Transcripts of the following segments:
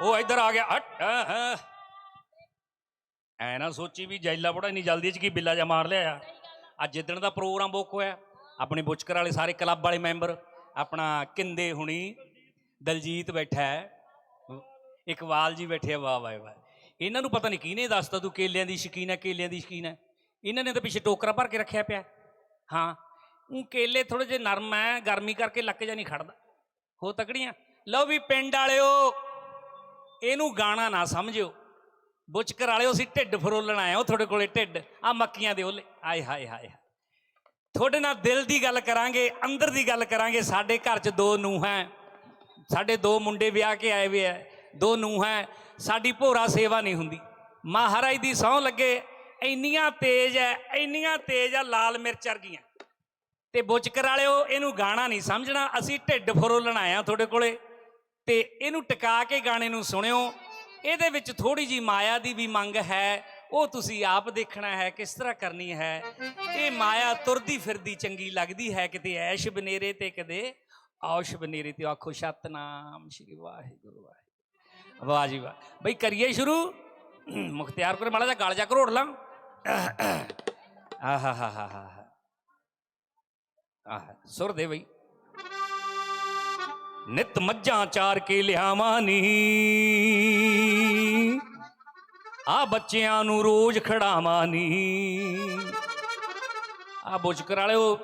ਉਹ ਇੱਧਰ ਆ ਗਿਆ ਹਟ ਅਹ, ਅਹ। ਐ ਨਾ ਸੋਚੀ ਵੀ ਜੈਲਾ ਬੜਾ ਨਹੀਂ ਜਲਦੀ ਚ ਕੀ ਬਿੱਲਾ ਜਾ ਮਾਰ ਲਿਆ ਆ। ਅੱਜ ਜਿੱਦਣ ਦਾ ਪ੍ਰੋਗਰਾਮ ਬੁੱਕ ਹੋਇਆ ਆਪਣੇ ਬੁਚਕਰ ਵਾਲੇ ਸਾਰੇ ਕਲੱਬ ਵਾਲੇ ਮੈਂਬਰ ਆਪਣਾ ਕਿੰਦੇ ਹੁਣੀ ਦਲਜੀਤ ਬੈਠਾ ਹੈ ਇਕਬਾਲ ਜੀ ਬੈਠੇ ਆ ਵਾਹ ਵਾਹ ਵਾਹ। ਇਹਨਾਂ ਨੂੰ ਪਤਾ ਨਹੀਂ ਕਿਹਨੇ ਦੱਸਤਾ ਤੂੰ ਕੇਲਿਆਂ ਦੀ ਸ਼ਕੀਨ ਹੈ ਕੇਲਿਆਂ ਦੀ ਸ਼ਕੀਨ ਹੈ। ਇਹਨਾਂ ਨੇ ਤਾਂ ਪਿੱਛੇ ਟੋਕਰਾ ਭਰ ਕੇ ਰੱਖਿਆ ਪਿਆ। ਹਾਂ ਉਹ ਕੇਲੇ ਥੋੜੇ ਜਿਹੇ ਨਰਮ ਹੈ ਗਰਮੀ ਕਰਕੇ ਲੱਕ ਜਾ ਨਹੀਂ ਖੜਦਾ। ਹੋ ਤਕੜੀਆਂ। ਲਓ ਵੀ ਪਿੰਡ ਵਾਲਿਓ ਇਹਨੂੰ ਗਾਣਾ ਨਾ ਸਮਝਿਓ। ਬੁਚਕਰ ਵਾਲਿਓ ਅਸੀਂ ਢਿੱਡ ਫਰੋਲਣ ਆਏ ਹਾਂ ਤੁਹਾਡੇ ਕੋਲੇ ਢਿੱਡ ਆ ਮੱਕੀਆਂ ਦੇ ਓਲੇ। ਆਏ ਹਾਏ ਹਾਏ ਹਾਏ। ਤੁਹਾਡੇ ਨਾਲ ਦਿਲ ਦੀ ਗੱਲ ਕਰਾਂਗੇ, ਅੰਦਰ ਦੀ ਗੱਲ ਕਰਾਂਗੇ, ਸਾਡੇ ਘਰ 'ਚ ਦੋ ਨੂੰਹ ਹੈ। ਸਾਡੇ ਦੋ ਮੁੰਡੇ ਵਿਆਹ ਕੇ ਆਏ ਵੇ ਐ ਦੋ ਨੂੰਹ ਹੈ, ਸਾਡੀ ਭੋਰਾ ਸੇਵਾ ਨਹੀਂ ਹੁੰਦੀ। ਮਹਾਰਾਜ ਦੀ ਸਹੁੰ ਲੱਗੇ, ਇੰਨੀਆਂ ਤੇਜ਼ ਐ, ਇੰਨੀਆਂ ਤੇਜ਼ ਆ ਲਾਲ ਮਿਰਚ ਵਰਗੀਆਂ। ਤੇ ਬੁਚਕਰ ਵਾਲਿਓ, ਇਹਨੂੰ ਗਾਣਾ ਨਹੀਂ ਸਮਝਣਾ, ਅਸੀਂ ਢਿੱਡ ਫਰੋਲਣ ਆਏ ਆ ਤੁਹਾਡੇ ਕੋਲੇ। ਤੇ ਇਹਨੂੰ ਟਿਕਾ ਕੇ ਗਾਣੇ ਨੂੰ ਸੁਣਿਓ। ਇਹਦੇ ਵਿੱਚ ਥੋੜੀ ਜੀ ਮਾਇਆ ਦੀ ਵੀ ਮੰਗ ਹੈ। ਉਹ ਤੁਸੀਂ ਆਪ ਦੇਖਣਾ ਹੈ, ਕਿਸ ਤਰ੍ਹਾਂ ਕਰਨੀ ਹੈ। ਇਹ ਮਾਇਆ ਤੁਰਦੀ ਫਿਰਦੀ ਚੰਗੀ ਲੱਗਦੀ ਹੈ। ਕਿਤੇ ਐਸ਼ ਬਨੇਰੇ ਤੇ ਕਦੇ ਔਸ਼ ਬਨੇਰੇ ਤੇ। ਆਖੋ, ਸਤਨਾਮ ਸ਼੍ਰੀ ਵਾਹਿਗੁਰੂ ਵਾਹਿਗੁਰੂ। ਵਾਹ ਜੀ ਵਾਹ। ਬਈ ਕਰੀਏ ਸ਼ੁਰੂ? ਮੁਖਤਿਆਰ ਕੋਲ ਮਾੜਾ ਜਿਹਾ ਗਲ ਜਾ ਘਰੋੜ ਲਾਂ। ਆਹਾ ਹਾ ਹਾ ਹਾ। ਆਹ, ਸੁਰ ਦੇ ਬਈ। ਨਿਤ ਮੱਝਾਂ ਚਾਰ ਕੇ ਲਿਆਵਾਂ ਨੀ। ਆ ਬੱਚਿਆਂ ਨੂੰ ਰੋਜ਼ ਖੜਾਵਾਂ ਨੀ। ਆ ਬੁਚਕਰ ਵਾਲਿਓ,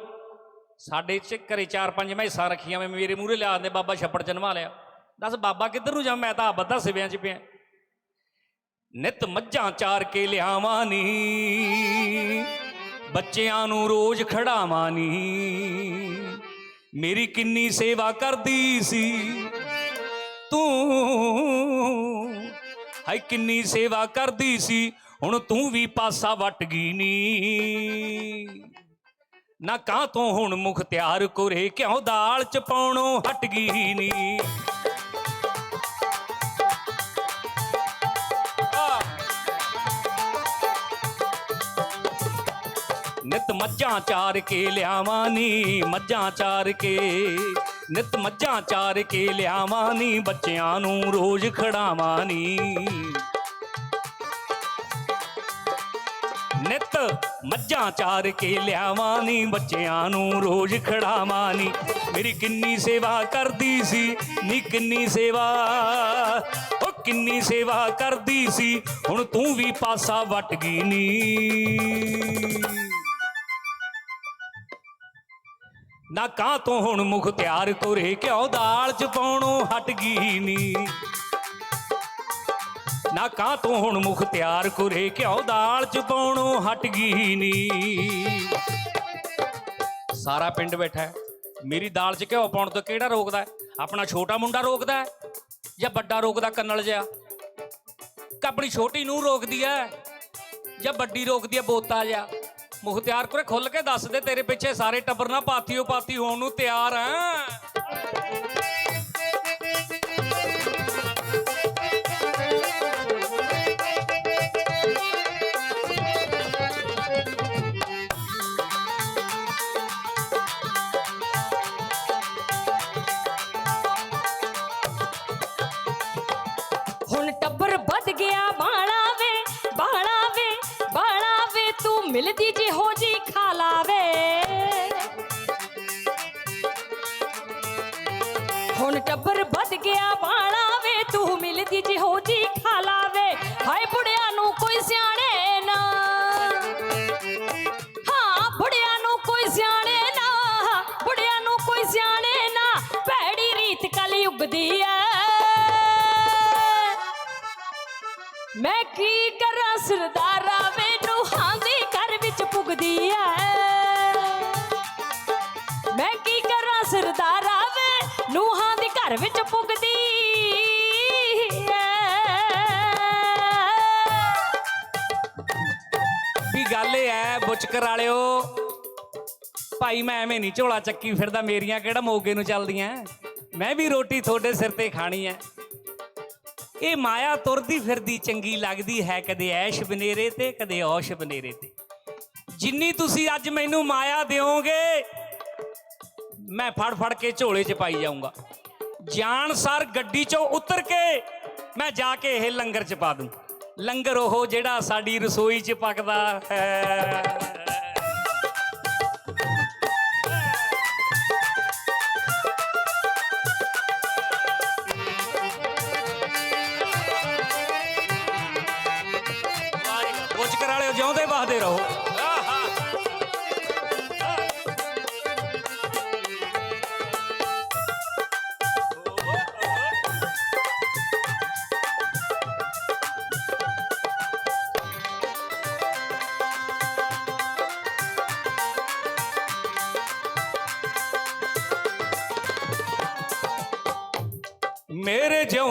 ਸਾਡੇ ਚ ਘਰੇ ਚਾਰ ਪੰਜ ਮੈਸਾਂ ਰੱਖੀਆਂ ਮੈਂ, ਮੇਰੇ ਮੂਹਰੇ ਲਿਆ ਦਿੰਦੇ, ਬਾਬਾ ਛੱਪੜ ਚਨਵਾ ਲਿਆ। ਦੱਸ ਬਾਬਾ ਕਿੱਧਰ ਨੂੰ ਜਾ ਮੈਂ ਤਾਂ ਬੱਦਾ ਸਿਵਿਆਂ ਚ ਪਿਆ। ਨਿਤ ਮੱਝਾਂ ਚਾਰ ਕੇ ਲਿਆਵਾਂ ਨੀ। ਬੱਚਿਆਂ ਨੂੰ ਰੋਜ਼ ਖੜਾਵਾਂ ਨੀ। ਮੇਰੀ ਕਿੰਨੀ ਸੇਵਾ ਕਰਦੀ ਸੀ। ਤੂੰ ਹਾਈ ਕਿੰਨੀ ਸੇਵਾ ਕਰਦੀ ਸੀ। ਹੁਣ ਤੂੰ ਵੀ ਪਾਸਾ ਵਟ ਗਈ ਨੀ। ਨਾ ਕਾਂ ਤੋਂ ਹੁਣ ਮੁਖ ਤਿਆਰ ਕੋਰੇ, ਕਿਉਂ ਦਾਲ ਚ ਪਾਉਣੋਂ ਹਟ ਗਈ ਨੀ। ਨਿਤ ਮੱਝਾਂ ਚਾਰ ਕੇ ਲਿਆਵਾਂ ਨੀ, ਮੱਝਾਂ ਚਾਰ ਕੇ। ਨਿਤ ਮੱਝਾਂ ਚਾਰ ਕੇ ਲਿਆਵਾਂ ਨੀ, ਬੱਚਿਆਂ ਨੂੰ ਰੋਜ਼ ਖੜਾਵਾਂ ਨੀ। ਨਿਤ ਮੱਝਾਂ ਚਾਰ ਕੇ ਲਿਆਵਾਂ ਨੀ, ਬੱਚਿਆਂ ਨੂੰ ਰੋਜ਼ ਖੜਾਵਾਂ ਨੀ। ਮੇਰੀ ਕਿੰਨੀ ਸੇਵਾ ਕਰਦੀ ਸੀ, ਨੀ ਕਿੰਨੀ ਸੇਵਾ। ਉਹ ਕਿੰਨੀ ਸੇਵਾ ਕਰਦੀ ਸੀ, ਹੁਣ ਤੂੰ ਵੀ ਪਾਸਾ ਵਟ ਗਈ ਨੀ। ਨਾ ਕਾਂ ਤੋਂ ਹੁਣ ਮੁਖ ਤਿਆਰ ਕੋਰੇ ਘਿਓ ਦਾਲ ਚ ਪਾਉਣੋਂ ਹਟ ਗਈ ਨੀ? ਨਾ ਕਾਂ ਤੋਂ ਹੁਣ ਮੁਖ ਤਿਆਰ ਕੋਰੇ? ਘਿਓ ਦਾਲ ਚ ਪਾਉਣੋਂ ਹਟ ਗਈ ਨੀ? ਸਾਰਾ ਪਿੰਡ ਬੈਠਾ ਹੈ। ਮੇਰੀ ਦਾਲ ਚ ਘਿਓ ਪਾਉਣ ਤੋਂ ਕਿਹੜਾ ਰੋਕਦਾ ਹੈ? ਆਪਣਾ ਛੋਟਾ ਮੁੰਡਾ ਰੋਕਦਾ ਹੈ ਜਾਂ ਵੱਡਾ ਰੋਕਦਾ ਕੰਨਲ ਜਿਹਾ? ਆਪਣੀ ਛੋਟੀ ਨੂੰ ਰੋਕਦੀ ਹੈ ਜਾਂ ਵੱਡੀ ਰੋਕਦੀ ਹੈ, ਬੋਤਾ ਜਿਹਾ? ਮੁਖਤਿਆਰ ਕੋਰੇ ਖੁੱਲ ਕੇ ਦੱਸ ਦੇ ਤੇਰੇ ਪਿੱਛੇ ਸਾਰੇ ਟੱਬਰ ਨਾ ਪਾਥੀਓ ਪਾਥੀ ਹੋਣ ਨੂੰ ਤਿਆਰ ਆ। ਤੂੰ ਮਿਲਦੀ ਜਿਹੋ ਜੀ ਖਾ ਲਾਵੇ। ਹੁਣ ਟੱਬਰ ਵੱਧ ਗਿਆ ਬਾਣਾ ਵੇ, ਤੂੰ ਮਿਲਦੀ ਜਿਹੋ ਜੀ ਖਾ ਲਾਵੇ। ਹਾਏ ਬੁੜਿਆਂ ਨੂੰ ਕੋਈ ਸਿਆਣੇ ਨਾ। ਹਾਂ, ਬੁੜਿਆਂ ਨੂੰ ਕੋਈ ਸਿਆਣੇ ਨਾ। ਬੁੜਿਆਂ ਨੂੰ ਕੋਈ ਸਿਆਣੇ ਨਾ। ਭੈੜੀ ਰੀਤ ਕਲੀ ਉਗਦੀ ਐ। ਮੈਂ ਕੀ ਕਰਾਂ ਸਰਦਾਰਾ ਇਹ ਐ ਬੁਚਕਰ ਵਾਲਿਓ। ਭਾਈ, ਮੈਂ ਐਵੇਂ ਨਹੀਂ ਝੋਲਾ ਚੱਕੀ ਫਿਰਦਾ, ਮੇਰੀਆਂ ਕਿਹੜਾ ਮੋਗੇ ਨੂੰ ਚੱਲਦੀਆਂ ਮੈਂ ਵੀ ਰੋਟੀ ਤੁਹਾਡੇ ਸਿਰ ਤੇ ਖਾਣੀ ਐ। ਇਹ ਮਾਇਆ ਤੁਰਦੀ ਫਿਰਦੀ ਚੰਗੀ ਲੱਗਦੀ ਹੈ ਕਦੇ ਐਸ਼ ਬਨੇਰੇ ਤੇ, ਕਦੇ ਔਸ਼ ਬਨੇਰੇ ਤੇ। ਜਿੰਨੀ ਤੁਸੀਂ ਅੱਜ ਮੈਨੂੰ ਮਾਇਆ ਦਿਓਗੇ, ਮੈਂ ਫੜ ਫੜ ਕੇ ਝੋਲੇ 'ਚ ਪਾਈ ਜਾਊਂਗਾ। ਜਾਣ ਸਰ ਗੱਡੀ 'ਚੋਂ ਉਤਰ ਕੇ ਮੈਂ ਜਾ ਕੇ ਇਹ ਲੰਗਰ ਚ ਪਾ ਦੂੰ। ਲੰਗਰ ਉਹ ਜਿਹੜਾ ਸਾਡੀ ਰਸੋਈ ਚ ਪੱਕਦਾ ਹੈ।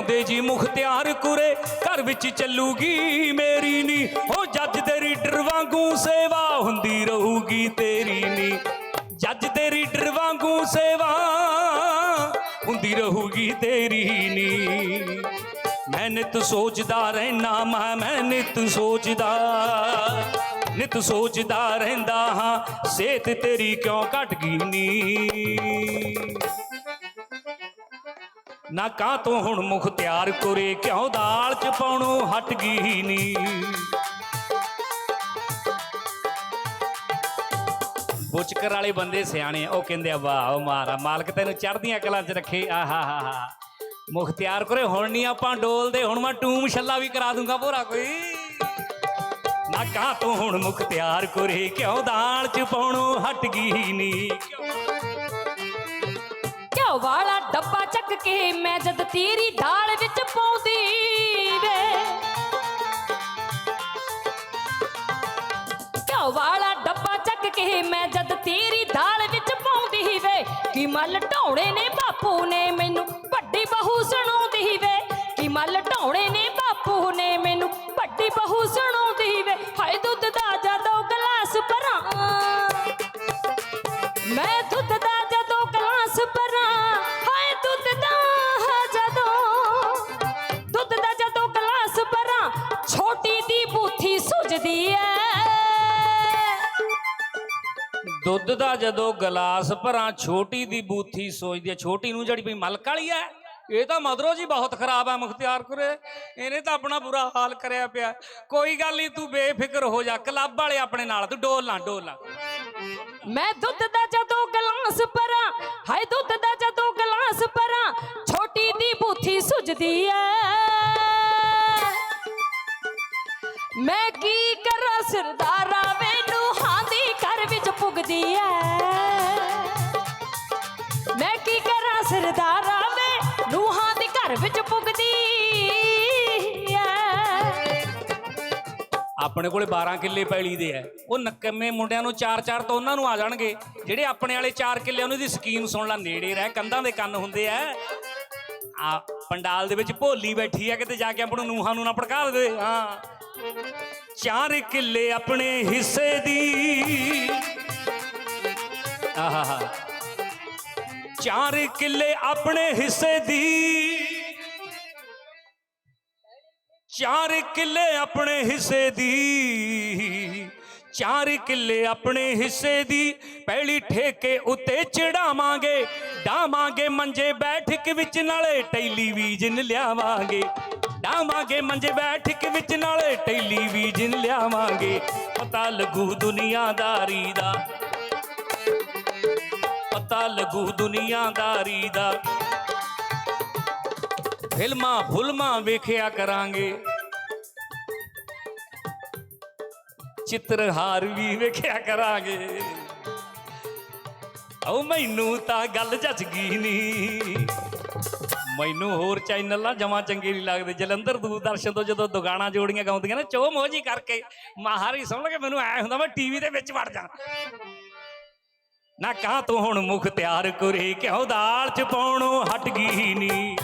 ਮੇਰੇ ਜਿਉਂਦੇ ਜੀ ਮੁਖਤਿਆਰ ਕੁਰੇ, ਘਰ ਵਿੱਚ ਚੱਲੂਗੀ ਮੇਰੀ ਨੀ। ਹੋ ਜੱਜ ਦੇ ਰੀਡਰ ਵਾਂਗੂ ਸੇਵਾ ਹੁੰਦੀ ਰਹੂਗੀ ਤੇਰੀ ਨੀ। ਜੱਜ ਦੇ ਰੀਡਰ ਵਾਂਗੂ ਸੇਵਾ ਹੁੰਦੀ ਰਹੂਗੀ ਤੇਰੀ ਨੀ। ਮੈਂ ਨਿਤ ਸੋਚਦਾ ਰਹਿਣਾ ਮੈਂ ਮੈਂ ਨਿਤ ਸੋਚਦਾ ਨਿਤ ਸੋਚਦਾ ਰਹਿੰਦਾ ਹਾਂ, ਸਿਹਤ ਤੇਰੀ ਕਿਉਂ ਘਟ ਗਈ ਨੀ? ਨਾ ਕਾਹ ਤੋਂ ਹੁਣ ਮੁਖ ਤਿਆਰ ਕੁਰੇ? ਕਿਉਂ ਦਾਲ ਚ ਪਾਉਣੋਂ ਹਟ ਗਈ ਨੀ? ਬੁਚਕਰ ਵਾਲੇ ਬੰਦੇ ਸਿਆਣੇ ਉਹ ਕਹਿੰਦੇ ਆ, ਵਾਹ ਮਾਰਾ, ਮਾਲਕ ਤੈਨੂੰ ਚੜ੍ਹਦੀਆਂ ਕਲਾਂ 'ਚ ਰੱਖੇ। ਆਹਾ ਹਾ ਹਾ ਮੁਖ ਤਿਆਰ ਕਰੇ, ਹੁਣ ਨਹੀਂ ਆਪਾਂ ਡੋਲਦੇ ਹੁਣ ਮੈਂ ਟੂਮ ਛੱਲਾ ਵੀ ਕਰਾ ਦੂੰਗਾ ਭੋਰਾ ਕੋਈ। ਨਾ ਕਾਹ ਤੋਂ ਹੁਣ ਮੁਖ ਤਿਆਰ ਕਰੇ, ਕਿਉਂ ਦਾਲ ਚ ਪਾਉਣੋਂ ਹਟ ਗਈ ਨੀ? ਕਿਉਂ ਵਾਲਾ ਡੱਬਾ ਕੇ ਮੈਂ ਜਦ ਤੇਰੀ ਦਾਲ ਵਿੱਚ ਪਾਉਂਦੀ ਵੇ। ਘਿਓ ਵਾਲਾ ਡੱਬਾ ਚੱਕ ਕੇ ਮੈਂ ਜਦ ਤੇਰੀ ਦਾਲ ਵਿੱਚ ਪਾਉਂਦੀ ਵੇ। ਕੀ ਮੱਲ ਢਾਉਣੇ ਨੇ ਬਾਪੂ ਨੇ ਮੈਨੂੰ, ਵੱਡੀ ਬਹੂ ਸੁਣਾਉਂਦੀ ਵੇ। ਕੀ ਮੱਲ ਢਾਉਣੇ ਨੇ ਬਾਪੂ ਨੇ ਮੈਨੂੰ, ਵੱਡੀ ਬਹੂ ਸੁਣਾਉਂਦੀ ਵੇ। ਹਾਏ ਦੁੱਧ ਦਾ ਜਦੋਂ ਗਲਾਸ ਭਰਾਂ ਦੁੱਧ ਦਾ ਜਦੋਂ ਗਲਾਸ ਭਰਾਂ, ਛੋਟੀ ਦੀ ਬੂਥੀ ਸੋਚਦੀ ਹੈ, ਛੋਟੀ ਨੂੰ ਜਿਹੜੀ ਵੀ ਮਲਕ ਵਾਲੀ ਹੈ, ਇਹ ਤਾਂ ਮਦਰੋ ਜੀ ਬਹੁਤ ਖਰਾਬ ਹੈ ਮੁਖਤਿਆਰ ਕੁਰੇ। ਇਹਨੇ ਤਾਂ ਆਪਣਾ ਬੁਰਾ ਹਾਲ ਕਰਿਆ ਪਿਆ। ਕੋਈ ਗੱਲ ਨਹੀਂ ਤੂੰ ਬੇਫਿਕਰ ਹੋ ਜਾ, ਕਲੱਬ ਵਾਲੇ ਆਪਣੇ ਨਾਲ, ਤੂੰ ਡੋਲ ਨਾ ਡੋਲ ਨਾ ਮੈਂ ਦੁੱਧ ਦਾ ਜਦੋਂ ਗਲਾਸ ਭਰਾਂ, ਹਾਏ ਦੁੱਧ ਦਾ ਜਦੋਂ ਗਲਾਸ ਭਰਾਂ, ਛੋਟੀ ਦੀ ਬੂਥੀ ਸੁਜਦੀ ਐ। ਮੈਂ ਕੀ ਕਰਾਂ, ਸਰਦਾਰਾ ਆਪਣੇ ਕੋਲੇ 12 ਕਿੱਲੇ ਪੈਲੀ ਦੇ ਐ। ਉਹ ਨਕਮੇ ਮੁੰਡਿਆਂ ਨੂੰ ਚਾਰ ਚਾਰ ਤਾਂ ਉਹਨਾਂ ਨੂੰ ਆ ਜਾਣਗੇ। ਜਿਹੜੇ ਆਪਣੇ ਵਾਲੇ ਚਾਰ ਕਿੱਲੇ ਉਹਨਾਂ ਦੀ ਸਕੀਮ ਸੁਣ ਲੈ, ਨੇੜੇ ਰਹਿ, ਕੰਧਾਂ ਦੇ ਕੰਨ ਹੁੰਦੇ ਐ। ਆ ਪੰਡਾਲ ਦੇ ਵਿੱਚ ਭੋਲੀ ਬੈਠੀ ਐ, ਕਿਤੇ ਜਾ ਕੇ ਆਪਣੂ ਨੂਹਾਂ ਨੂੰ ਨਾ ਭੜਕਾ ਦੇ। ਹਾਂ। ਚਾਰ ਕਿੱਲੇ ਆਪਣੇ ਹਿੱਸੇ ਦੀ। ਆਹਾ ਚਾਰ ਕਿੱਲੇ ਆਪਣੇ ਹਿੱਸੇ ਦੀ। ਚਾਰ ਕਿੱਲੇ ਆਪਣੇ ਹਿੱਸੇ ਦੀ, ਚਾਰ ਕਿੱਲੇ ਆਪਣੇ ਹਿੱਸੇ ਦੀ, ਪਹਿਲੀ ਠੇਕੇ ਉੱਤੇ ਚੜਾਵਾਂਗੇ, ਡਾਵਾਂਗੇ ਮੰਜੇ ਬੈਠਕ ਵਿੱਚ ਨਾਲੇ ਟੈਲੀਵਿਜ਼ਨ ਲਿਆਵਾਂਗੇ, ਡਾਵਾਂਗੇ ਮੰਜੇ ਬੈਠਕ ਵਿੱਚ ਨਾਲੇ ਟੈਲੀਵਿਜ਼ਨ ਲਿਆਵਾਂਗੇ, ਪਤਾ ਲੱਗੂ ਦੁਨੀਆਦਾਰੀ ਦਾ, ਪਤਾ ਲੱਗੂ ਦੁਨੀਆਦਾਰੀ ਦਾ। ਫਿਲਮਾਂ ਫੁਲਮਾਂ ਵੇਖਿਆ ਕਰਾਂਗੇ। ਚਿੱਤਰਹਾਰ ਵੀ ਵੇਖਿਆ ਕਰਾਂਗੇ। ਓ ਮੈਨੂੰ ਤਾਂ ਗੱਲ ਜੱਜ ਗਈ ਨਹੀਂ। ਮੈਨੂੰ ਹੋਰ ਚੈਨਲਾਂ ਜਮਾ ਚੰਗੇ ਨਹੀਂ ਲੱਗਦੇ। ਜਲੰਧਰ ਦੂਰਦਰਸ਼ਨ ਤੋਂ ਜਦੋਂ ਦੁਗਾਣਾ ਜੋੜੀਆਂ ਗਾਉਂਦੀਆਂ ਨਾ ਚੋ ਮੋਜੀ ਕਰਕੇ ਮਾਹਾਰੀ ਸਮਝ ਕੇ ਮੈਨੂੰ ਐ ਹੁੰਦਾ ਮੈਂ ਟੀਵੀ ਦੇ ਵਿੱਚ ਵੜ ਜਾ ਨਾ ਕਾਹ ਤੂੰ ਹੁਣ ਮੁਖ ਤਿਆਰ ਕਰੇ, ਕਿਉਂ ਦਾਲ ਚ ਪਾਉਣੋਂ ਹਟ ਗਈ ਨੀ।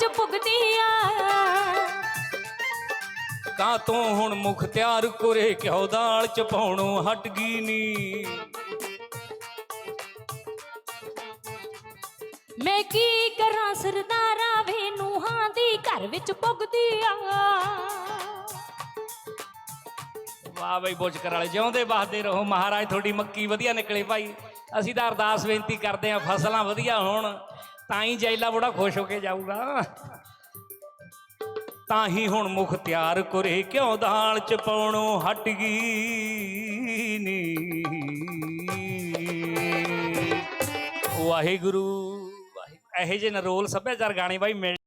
ਵਿੱਚ ਪੁੱਗਦੀ ਆ ਕਾਂ ਤੋਂ ਹੁਣ ਮੁਖ ਤਿਆਰ ਕਰੇ ਕਿਉਂ ਦਾਲ ਚ ਪਾਉਣੋਂ ਹਟ ਗਈ ਨੀ ਮੈਂ ਕੀ ਕਰਾਂ ਸਰਦਾਰਾ ਵੇ ਨੂਹਾਂ ਦੀ ਘਰ ਵਿੱਚ ਪੁੱਗਦੀ ਆ ਵਾਹ ਬਈ ਬੁੱਝ ਕਰ ਵਾਲੇ ਜਿਉਂਦੇ ਵਸਦੇ ਰਹੋ। ਮਹਾਰਾਜ ਤੁਹਾਡੀ ਮੱਕੀ ਵਧੀਆ ਨਿਕਲੇ ਭਾਈ। ਅਸੀਂ ਤਾਂ ਅਰਦਾਸ ਬੇਨਤੀ ਕਰਦੇ ਆ ਫਸਲਾਂ ਵਧੀਆ ਹੋਣ। ਤਾਂ ਹੀ ਜੈਲਾ ਬੜਾ ਖੁਸ਼ ਹੋ ਕੇ ਜਾਊਗਾ। ਤਾਂ ਹੀ ਹੁਣ ਮੁਖ ਤਿਆਰ ਕਰੇ ਕਿਉਂ ਦਾਲ ਚ ਪਾਉਣੋਂ ਹਟ ਗਈ ਨੀ। ਵਾਹਿਗੁਰੂ ਵਾਹਿਗੁਰੂ। ਇਹੋ ਜਿਹੇ ਨਰੋਲ ਸੱਭਿਆਚਾਰ ਗਾਣੇ ਬਾਈ ਮਿਲ